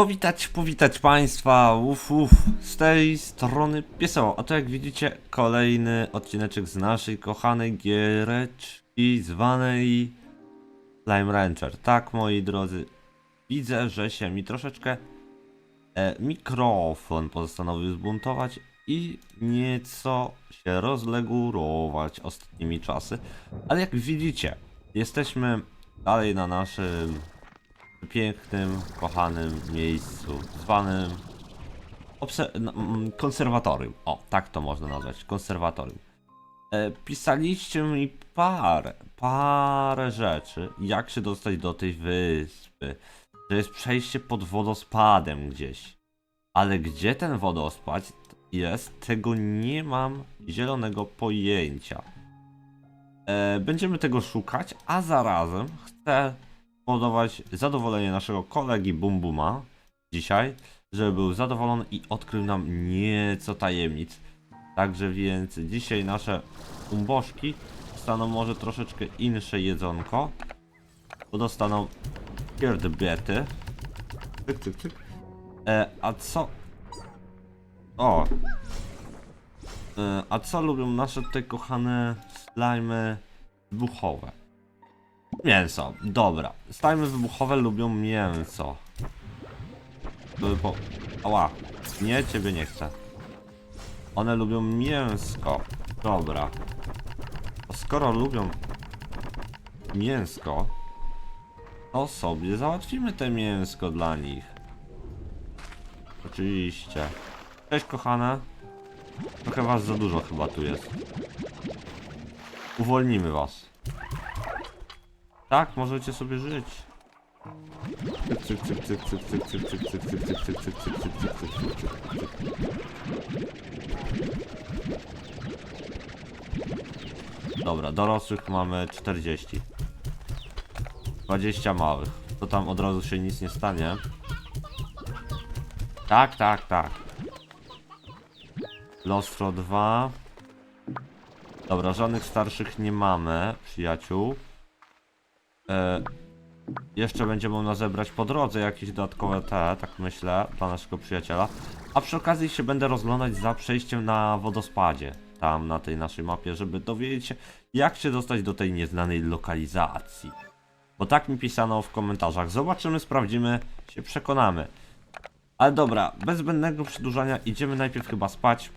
Powitać, powitać Państwa, uf, uf, z tej strony Pieseło. Oto jak widzicie kolejny odcineczek z naszej kochanej giereczki zwanej Slime Rancher. Tak moi drodzy, widzę, że się mi troszeczkę e, mikrofon postanowił zbuntować i nieco się rozlegurować ostatnimi czasy. Ale jak widzicie, jesteśmy dalej na naszym pięknym, kochanym miejscu, zwanym obse- n- mm, konserwatorium. O, tak to można nazwać, konserwatorium. E, pisaliście mi parę, parę rzeczy, jak się dostać do tej wyspy. To jest przejście pod wodospadem gdzieś. Ale gdzie ten wodospad jest, tego nie mam zielonego pojęcia. E, będziemy tego szukać, a zarazem chcę powodować zadowolenie naszego kolegi Bum Buma dzisiaj, żeby był zadowolony i odkrył nam nieco tajemnic. Także więc dzisiaj nasze umbożki dostaną może troszeczkę insze jedzonko, bo dostaną pierdbiety. Cyk, cyk, cyk. E, a co... O! E, a co lubią nasze te kochane slajmy wybuchowe? Mięso, dobra. Slajmy wybuchowe lubią mięso. By Po... Ała, nie, ciebie nie chcę. One lubią mięsko. Dobra. Skoro lubią mięsko, to sobie załatwimy te mięsko dla nich. Oczywiście. Cześć kochane. Trochę was za dużo chyba tu jest. Uwolnimy was. Tak, możecie sobie żyć. Dobra, dorosłych mamy 40. 20 małych. To tam od razu się nic nie stanie. Tak, tak, tak. Lostro 2. Dobra, żadnych starszych nie mamy, przyjaciół. E, jeszcze będziemy można zebrać po drodze jakieś dodatkowe te, tak myślę, dla naszego przyjaciela. A przy okazji się będę rozglądać za przejściem na wodospadzie, tam na tej naszej mapie, żeby dowiedzieć się, jak się dostać do tej nieznanej lokalizacji. Bo tak mi pisano w komentarzach. Zobaczymy, sprawdzimy, się przekonamy. Ale dobra, bez zbędnego przedłużania idziemy najpierw chyba spać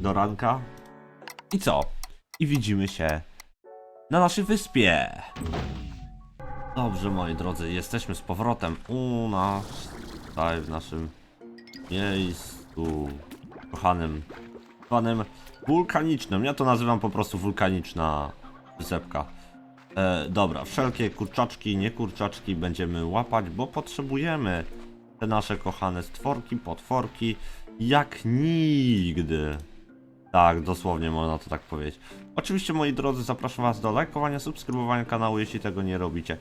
do ranka. I co? I widzimy się na naszej wyspie. Dobrze, moi drodzy, jesteśmy z powrotem u nas, tutaj w naszym miejscu kochanym, kochanym wulkanicznym. Ja to nazywam po prostu wulkaniczna wysepka. E, dobra, wszelkie kurczaczki, nie kurczaczki będziemy łapać, bo potrzebujemy te nasze kochane stworki, potworki, jak nigdy. Tak, dosłownie można to tak powiedzieć. Oczywiście, moi drodzy, zapraszam Was do lajkowania, subskrybowania kanału, jeśli tego nie robicie.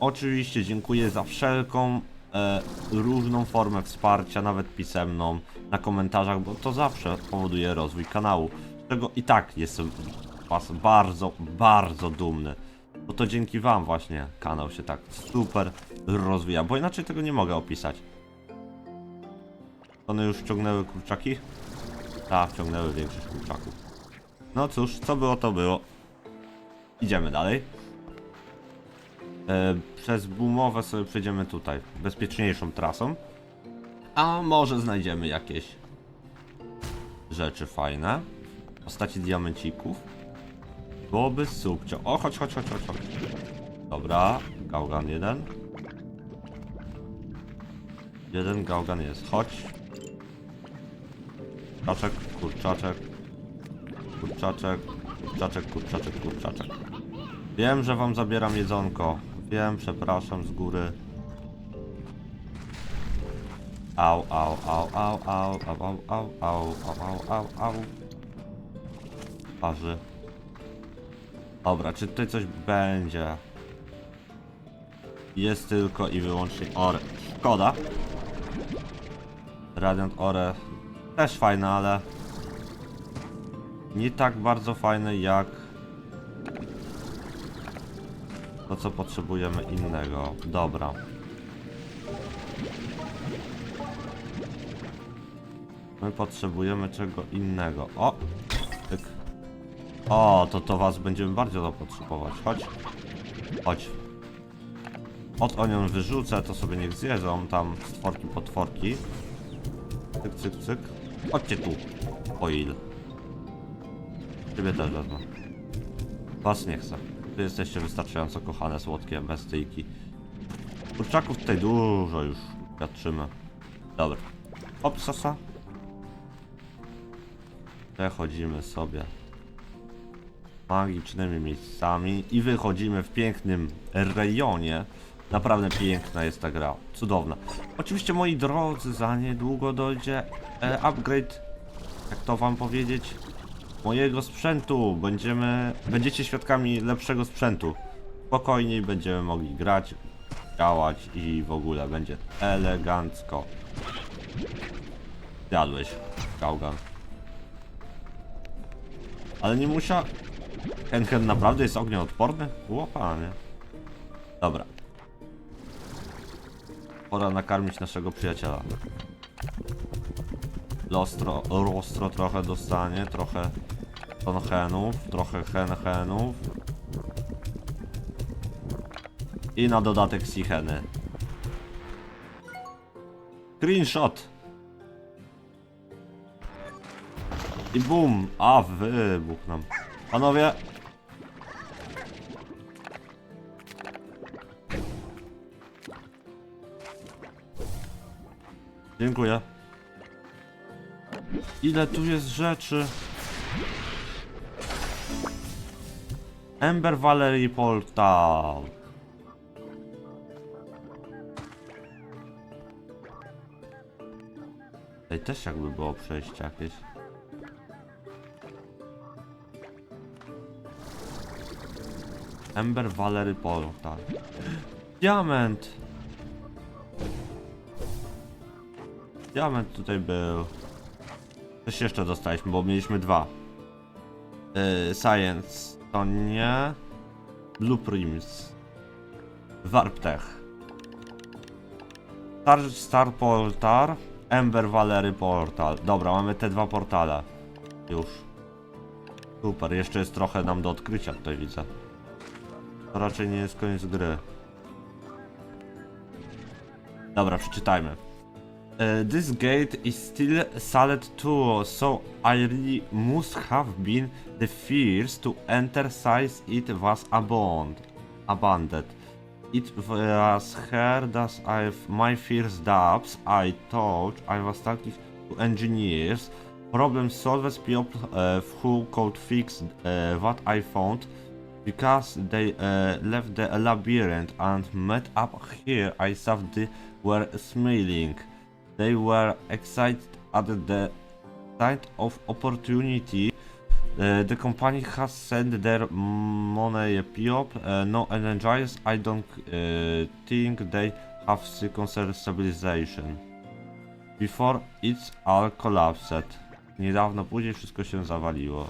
Oczywiście dziękuję za wszelką e, różną formę wsparcia, nawet pisemną, na komentarzach, bo to zawsze powoduje rozwój kanału. Z czego i tak jestem Was bardzo, bardzo dumny. Bo to dzięki Wam właśnie kanał się tak super rozwija, bo inaczej tego nie mogę opisać. One już wciągnęły kurczaki? Tak, wciągnęły większość kurczaków. No cóż, co było, to było. Idziemy dalej. E, przez boomowe sobie przejdziemy tutaj, bezpieczniejszą trasą. A może znajdziemy jakieś rzeczy fajne. Postaci diamencików. Byłoby subcio. O, chodź, chodź, chodź, chodź. Dobra, gałgan jeden. Jeden gałgan jest, chodź. Kurczaczek, kurczaczek. Kurczaczek, kurczaczek, kurczaczek, kurczaczek. Wiem, że wam zabieram jedzonko. Wiem, przepraszam z góry. Au, au, au, au, au, au, au, au, au, au, au, au. Parzy. Dobra, czy tutaj coś będzie? Jest tylko i wyłącznie ore. Szkoda. Radiant Ore też fajne, ale nie tak bardzo fajne jak to co potrzebujemy innego. Dobra. My potrzebujemy czego innego. O! Tyk. O, to to was będziemy bardzo to potrzebować. Chodź. Chodź. Od onion wyrzucę, to sobie niech zjedzą tam stworki, potworki. Cyk, cyk, cyk. Chodźcie tu. Oil. Ciebie też wezmę. Was nie chcę. Wy jesteście wystarczająco kochane, słodkie bestyjki. Kurczaków tutaj dużo już patrzymy. Dobra. Hop, sasa. Przechodzimy sobie magicznymi miejscami i wychodzimy w pięknym rejonie. Naprawdę piękna jest ta gra, cudowna. Oczywiście moi drodzy, za niedługo dojdzie e, upgrade, jak to wam powiedzieć, mojego sprzętu. Będziemy, będziecie świadkami lepszego sprzętu. Spokojniej będziemy mogli grać, działać i w ogóle będzie elegancko. Zjadłeś, gałgan. Ale nie musiał... Hen naprawdę jest ognioodporny? Łopanie. Dobra. Pora nakarmić naszego przyjaciela. Lostro, rostro trochę dostanie, trochę tonhenów, trochę henhenów. I na dodatek sicheny. Screenshot! I bum! A, wybuch nam. Panowie! Dziękuję. Ile tu jest rzeczy? Ember Valerie Portal. Tutaj też jakby było przejście jakieś. Ember Valery Portal. Diament! Diament tutaj był. Coś jeszcze dostaliśmy, bo mieliśmy dwa. Yy, science to nie. Blueprints. Warp Tech. Star, Star Portal. Ember Valery Portal. Dobra, mamy te dwa portale. Już. Super, jeszcze jest trochę nam do odkrycia tutaj widzę. To raczej nie jest koniec gry. Dobra, przeczytajmy. Uh, this gate is still solid too, so I really must have been the first to enter since it was abandoned. abandoned. It was here that I my first doubts. I thought I was talking to engineers, problem solvers people uh, who could fix uh, what I found because they uh, left the labyrinth and met up here. I saw they were smiling. They were excited at the sight of opportunity. Uh, the company has sent their money up. Uh, no energies. I don't uh, think they have concern stabilization. Before it's all collapsed. Niedawno później wszystko się zawaliło.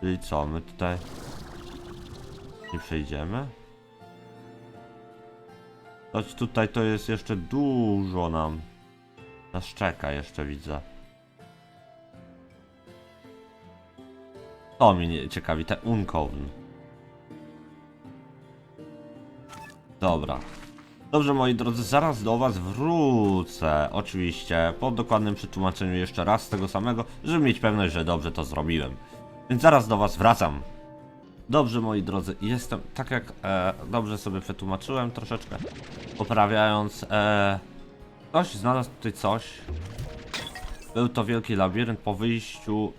Czyli co, my tutaj nie przejdziemy? Choć tutaj to jest jeszcze dużo nam. Nas czeka jeszcze widzę. To mnie nie ciekawi, te Uncown. Dobra. Dobrze moi drodzy, zaraz do was wrócę. Oczywiście, po dokładnym przetłumaczeniu jeszcze raz tego samego, żeby mieć pewność, że dobrze to zrobiłem. Więc zaraz do was wracam. Dobrze moi drodzy, jestem, tak jak e, dobrze sobie przetłumaczyłem troszeczkę, poprawiając, e, ktoś znalazł tutaj coś. Był to wielki labirynt, po wyjściu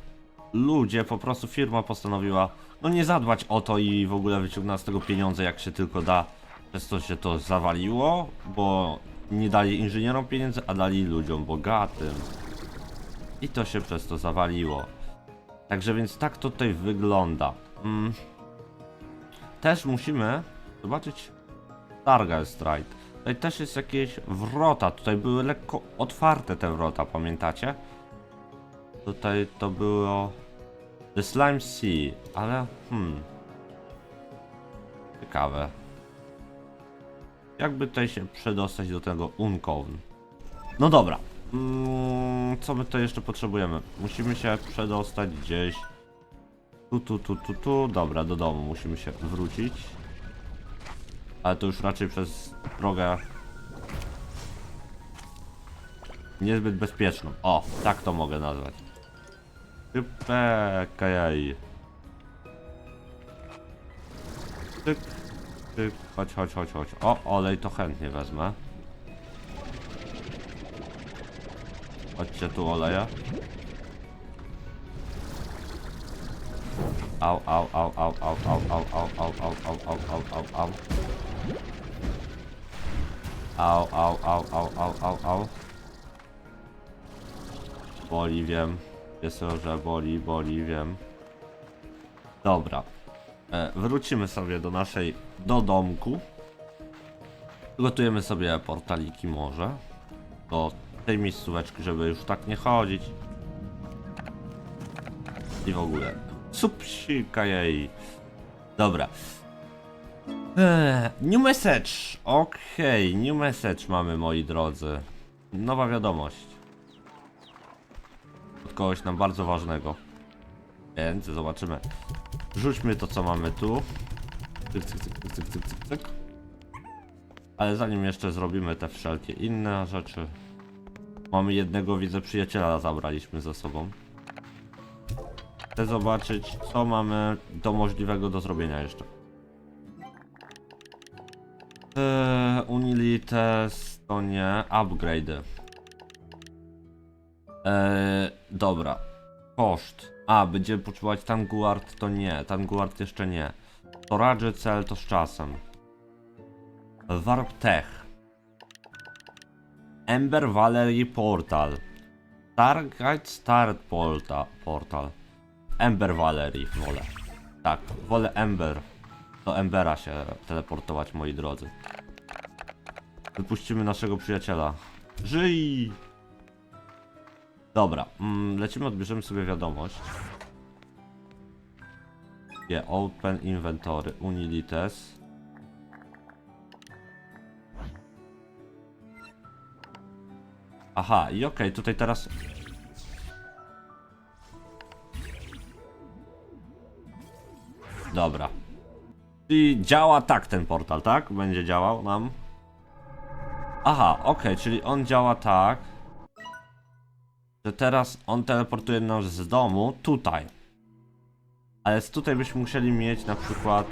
ludzie, po prostu firma postanowiła, no nie zadbać o to i w ogóle wyciągnąć z tego pieniądze jak się tylko da. Przez to się to zawaliło, bo nie dali inżynierom pieniędzy, a dali ludziom bogatym. I to się przez to zawaliło. Także więc tak to tutaj wygląda. Mm. Też musimy zobaczyć Targal Strike. Tutaj też jest jakieś wrota. Tutaj były lekko otwarte te wrota, pamiętacie? Tutaj to było The Slime Sea, ale hmm. Ciekawe. Jakby tutaj się przedostać do tego Uncown? No dobra. Mm, co my to jeszcze potrzebujemy? Musimy się przedostać gdzieś. Tu, tu, tu, tu, tu. Dobra, do domu musimy się wrócić. Ale to już raczej przez drogę niezbyt bezpieczną. O, tak to mogę nazwać. Typekajaj. Tyk, tyk, chodź, chodź, chodź, chodź. O, olej to chętnie wezmę. Chodźcie tu oleja. Au, au, au, au, au, au, au, au, au, au, au, au, au, au, au. Au, au, au, au, au, au. Boli, wiem. Że boli, boli, wiem. Dobra. E, wrócimy sobie do naszej, do domku. Gotujemy sobie portaliki może. Do tej miejscóweczki, żeby już tak nie chodzić. I w ogóle. Supsika jej. Dobra. Eee, new message. Okej, new message mamy moi drodzy. Nowa wiadomość. Od kogoś nam bardzo ważnego. Więc zobaczymy. Rzućmy to co mamy tu. Cyk, cyk, cyk, cyk, cyk, cyk, cyk. Ale zanim jeszcze zrobimy te wszelkie inne rzeczy. Mamy jednego widzę przyjaciela zabraliśmy ze sobą. Chcę zobaczyć co mamy do możliwego do zrobienia jeszcze. Unilites to nie, upgrade. Eee, dobra. Koszt. A, będziemy potrzebować Tanguard to nie, Tanguard jeszcze nie. Storage cel to z czasem. Warp Tech. Ember Valerie Portal. Stargate Start Porta, Portal. Ember Valerie wolę. Tak, wolę Ember. Do Embera się teleportować, moi drodzy. Wypuścimy naszego przyjaciela. Żyj! Dobra, mm, lecimy, odbierzemy sobie wiadomość. Nie, Open Inventory, Unilites. Aha, i okej, tutaj teraz... Dobra. I działa tak ten portal, tak? Będzie działał nam. Aha, okej, czyli on działa tak. Że teraz on teleportuje nas z domu tutaj. Ale z tutaj byśmy musieli mieć na przykład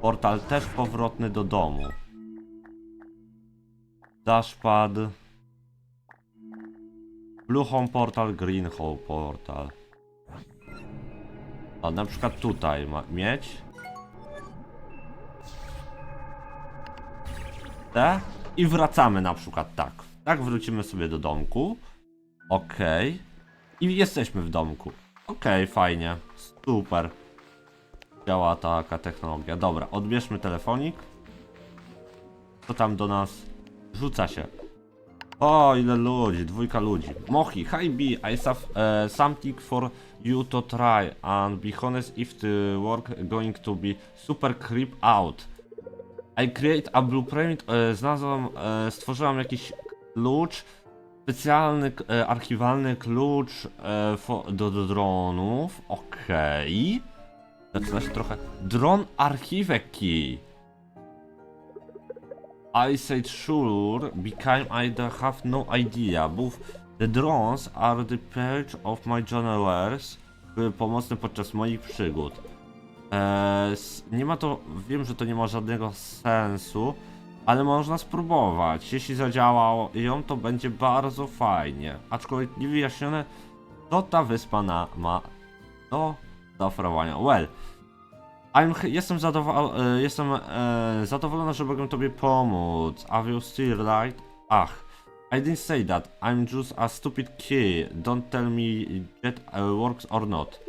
portal też powrotny do domu. Dashpad. Blue Home Portal, Green Home Portal. O, na przykład tutaj ma mieć. I wracamy na przykład tak. Tak wrócimy sobie do domku. Okej. I jesteśmy w domku. Okej, fajnie. Super. Działa taka technologia. Dobra, odbierzmy telefonik. Co tam do nas rzuca się? O, ile ludzi, dwójka ludzi. Mochi, hi B, I have uh, something for you to try and be honest if the work going to be super creep out. I create a blueprint, e, znalazłam, e, stworzyłam jakiś klucz, specjalny, e, archiwalny klucz do, do dronów, okej. Zaczyna się trochę, dron archiwek key. I said sure, became I have no idea, both the drones are the page of my journalers, były pomocne podczas moich przygód. S- nie ma to, wiem, że to nie ma żadnego sensu, ale można spróbować. Jeśli zadziałało ją, to będzie bardzo fajnie. Aczkolwiek nie wyjaśnione, co ta wyspa na, ma do zaoferowania. Well, I'm, jestem, zadowo- e, jestem e, zadowolona, że mogę tobie pomóc. Have you still right? Ach, I didn't say that. I'm just a stupid kid. Don't tell me that works or not.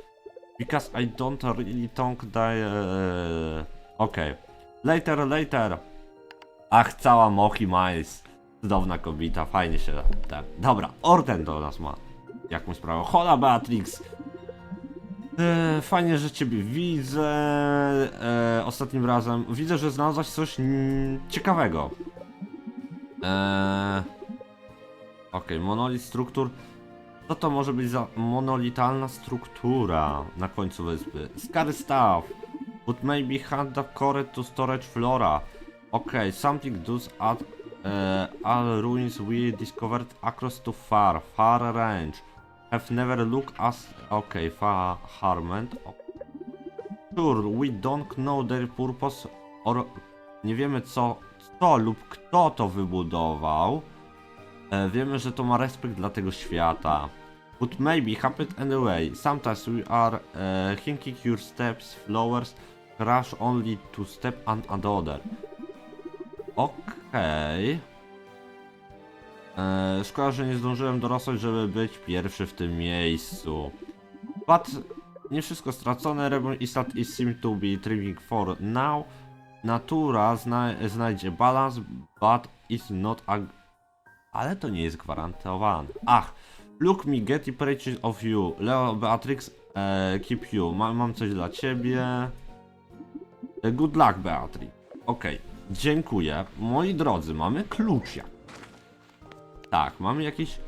Because I don't really think that... Uh, okay. Later, later. Ach, cała Mochi Miles. Cudowna kobieta, fajnie się tak. Dobra, Orden do nas ma. Jaką sprawę? Hola Beatrix. E, fajnie, że ciebie widzę. E, ostatnim razem widzę, że znalazłaś coś ciekawego. E, Okej, monolit struktur. Co to może być za monolitalna struktura na końcu wyspy? Scary stuff. But maybe hand the core to storage flora. Okay, something does at uh, all ruins we discovered across too far, far range. Have never looked as okay, far harment. Sure, we don't know their purpose or nie wiemy co, co lub kto to wybudował. E, wiemy, że to ma respekt dla tego świata. But maybe happened anyway. Sometimes we are uh, thinking your steps, flowers, crash only to step on another. Okej. E, Szkoda, że nie zdążyłem dorosnąć, żeby być pierwszy w tym miejscu. But nie wszystko stracone. Rebel Istat is seem to be trimming for now. Natura zna znajdzie balans, but is not a... Ale to nie jest gwarantowane. Ach, look me get pictures of you. Leo Beatrix, e, keep you. Ma, mam coś dla ciebie. E, Good luck, Beatrix. Okej, dziękuję. Moi drodzy, mamy klucz. Tak, mamy jakiś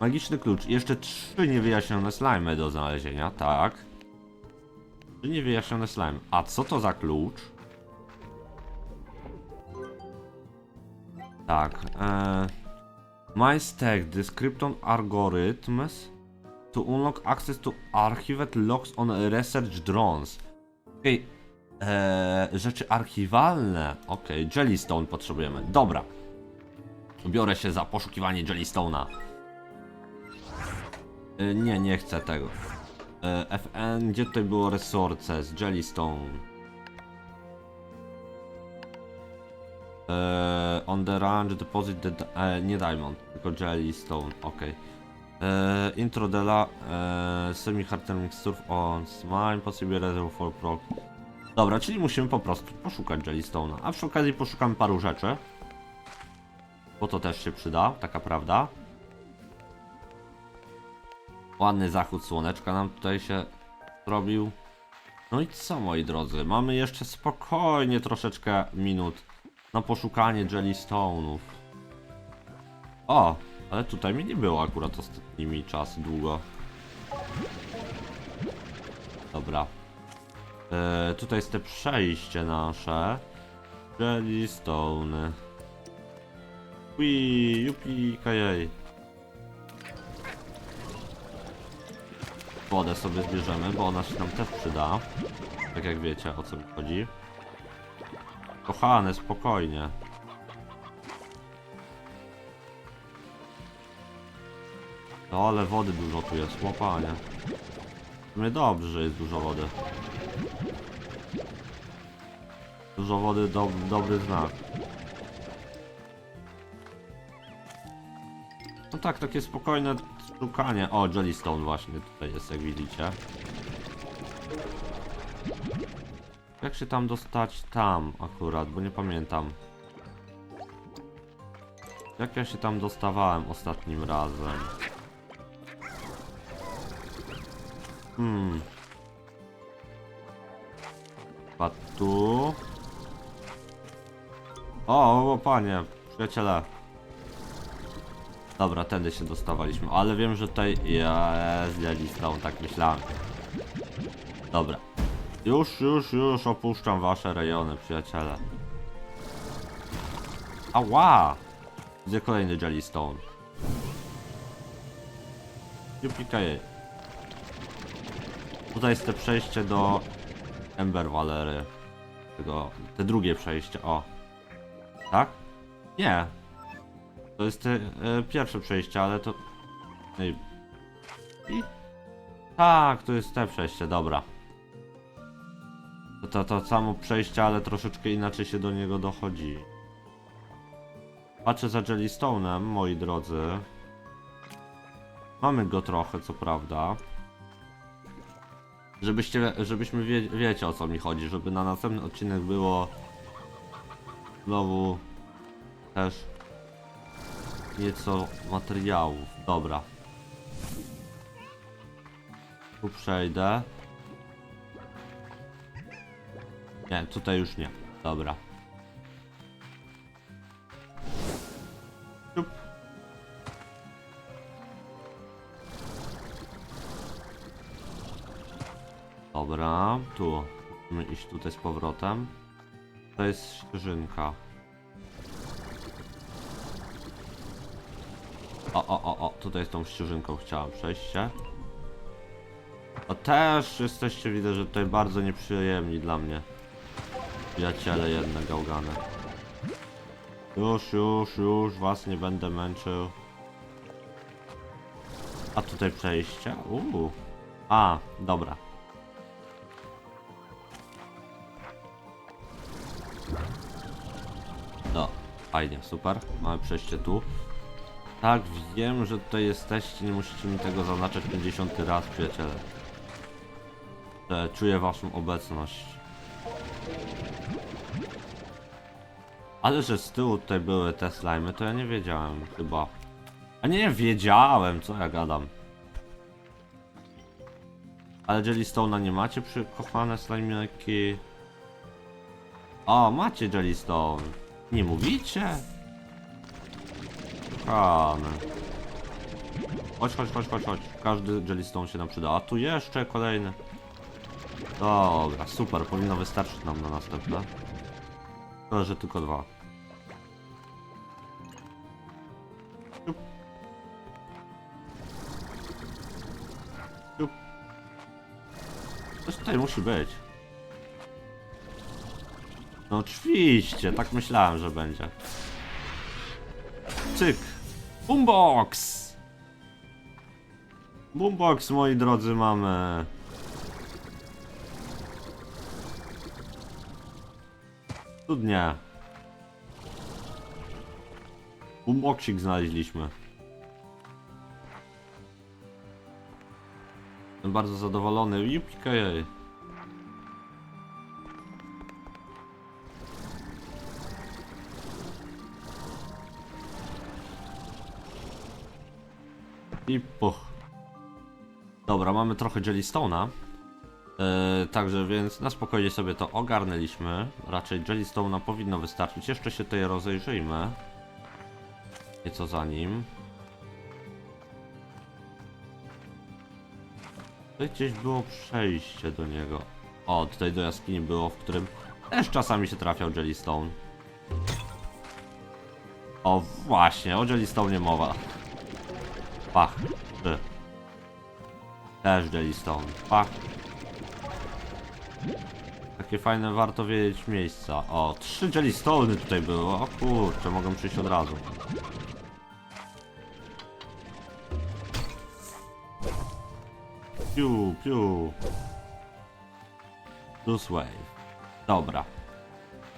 magiczny klucz. Jeszcze trzy niewyjaśnione slimy do znalezienia, tak. Trzy niewyjaśnione slime. A co to za klucz? Tak. E... My stack description algorithms to unlock access to archived logs on research drones. Okej. Eee, rzeczy archiwalne. Okej, Jellystone potrzebujemy. Dobra. Biorę się za poszukiwanie Jellystone'a. E, nie, nie chcę tego. E, FN, gdzie tutaj było resources? Jellystone. Eee, on the range deposit the, e, nie diamond, tylko jellystone, ok. Eee, intro della eee, semi hard mixture on possibly reserve for proc. Dobra, czyli musimy po prostu poszukać jellystone'a, a przy okazji poszukamy paru rzeczy. Bo to też się przyda, taka prawda. Ładny zachód słoneczka nam tutaj się zrobił. No i co moi drodzy, mamy jeszcze spokojnie troszeczkę minut na poszukanie jellystone'ów. O, ale tutaj mi nie było akurat ostatnimi czasy długo. Dobra. E, tutaj jest te przejście nasze. Jellystone. Ui, jupi, kajej. Wodę sobie zbierzemy, bo ona się nam też przyda. Tak jak wiecie o co mi chodzi. Kochane, spokojnie. No ale wody dużo tu jest, łopanie. W sumie dobrze, że jest dużo wody. Dużo wody, do, dobry znak. No tak, takie spokojne szukanie. O, Jellystone właśnie tutaj jest, jak widzicie. Jak się tam dostać? Tam akurat, bo nie pamiętam. Jak ja się tam dostawałem ostatnim razem? Hmm. Chyba tu. O, o panie, przyjaciele. Dobra, tędy się dostawaliśmy, ale wiem, że tutaj jest Jellystone, tak myślałem. Dobra. Już, już, już opuszczam wasze rejony, przyjaciele. Ała! Widzę kolejny Jellystone. Jupikaje. Tutaj jest te przejście do Ember Valery. Tego, te drugie przejście, o. Tak? Nie. To jest te e, pierwsze przejście, ale to... Ej. I? Tak, to jest te przejście, dobra. To, to, to samo przejście, ale troszeczkę inaczej się do niego dochodzi. Patrzę za Jellystone'em, moi drodzy. Mamy go trochę, co prawda. Żebyście, żebyśmy wie, wiecie o co mi chodzi, żeby na następny odcinek było znowu też nieco materiałów. Dobra. Tu przejdę. Nie, tutaj już nie. Dobra. Tutaj z powrotem. To jest ścieżynka. O, o, o, o, tutaj z tą ścieżynką chciałem przejść się. Też jesteście, widzę, że tutaj bardzo nieprzyjemni dla mnie. Przyjaciele jedne gałgane. Już, już, już, was nie będę męczył. A tutaj przejście? Uuu. A, dobra. Fajnie, super. Mamy przejście tu. Tak, wiem, że tutaj jesteście, nie musicie mi tego zaznaczać 50 raz, przyjaciele. Że Czuję waszą obecność. Ale że z tyłu tutaj były te slimy, to ja nie wiedziałem chyba. A nie wiedziałem, co ja gadam. Ale Jellystone'a nie macie przy kochane slimiaki? O, macie Jellystone. Nie mówicie? Kochane. Chodź, chodź, chodź, chodź, chodź. Każdy Jellystone się nam przyda. A tu jeszcze kolejny. Dobra, super. Powinno wystarczyć nam na następne. Szkoda, że tylko dwa. Siup. Coś tutaj musi być. No oczywiście, tak myślałem, że będzie. Cyk. Boombox! Boombox, moi drodzy, mamy. Cudnie. Boomboxik znaleźliśmy. Jestem bardzo zadowolony. Jupikajej. I puch. Dobra, mamy trochę Jellystone'a. Yy, także więc na spokojnie sobie to ogarnęliśmy. Raczej Jellystone'a powinno wystarczyć. Jeszcze się tutaj rozejrzyjmy. Nieco za nim. Tutaj gdzieś było przejście do niego. O, tutaj do jaskini było, w którym też czasami się trafiał Jellystone. O, właśnie, o Jellystone mowa. Pach. Ty. Też Jellystone. Pach. Takie fajne, warto wiedzieć miejsca. O, trzy Jellystony tutaj były. O kurczę, mogą przyjść od razu. Piu, piu. Plus wave. Dobra.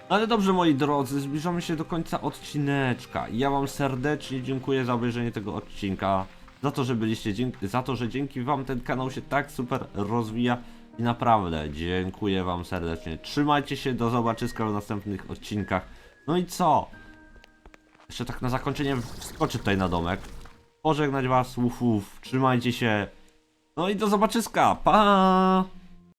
Ale dobrze, moi drodzy, zbliżamy się do końca odcineczka. Ja wam serdecznie dziękuję za obejrzenie tego odcinka. Za to, że byliście, za to, że dzięki wam ten kanał się tak super rozwija. I naprawdę dziękuję wam serdecznie. Trzymajcie się, do zobaczyska w następnych odcinkach. No i co? Jeszcze tak na zakończenie wskoczę tutaj na domek. Pożegnać was, uf, uf. Trzymajcie się. No i do zobaczyska. Pa!